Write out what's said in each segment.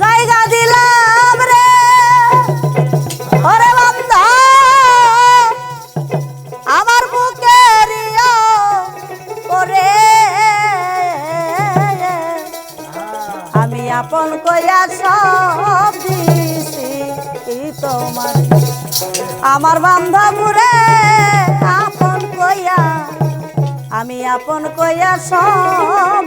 জায়গা দিলাম রে। ওরে আমার বুকে আমি আপন কইয়া সব দিছি তোমার? আমার বান্ধবরে আপন কইয়া, আমি আপন কইয়া সব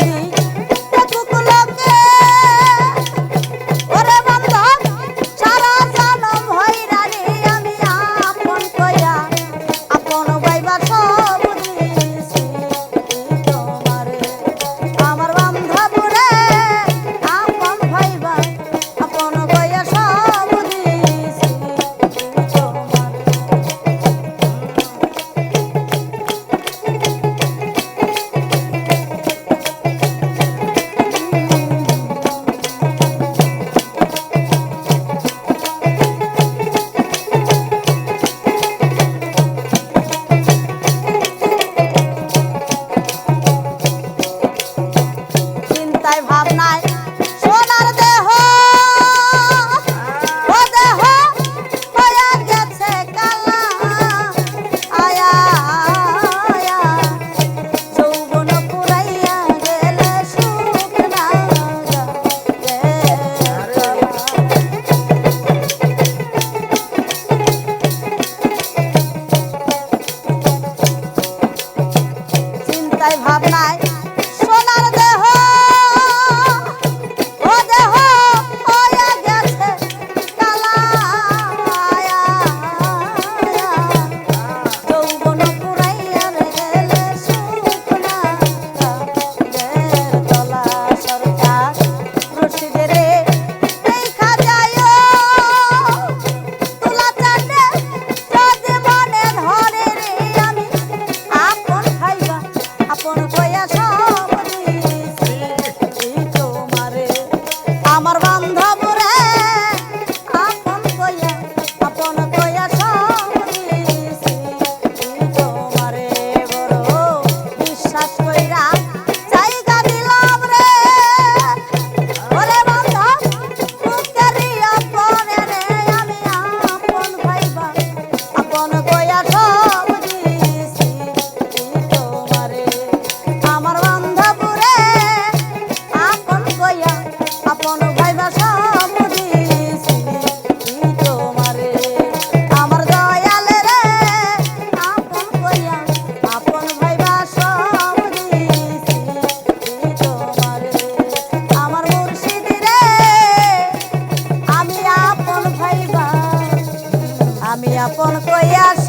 கையில் আপন ভাইবা আমি আপন কইয়া সব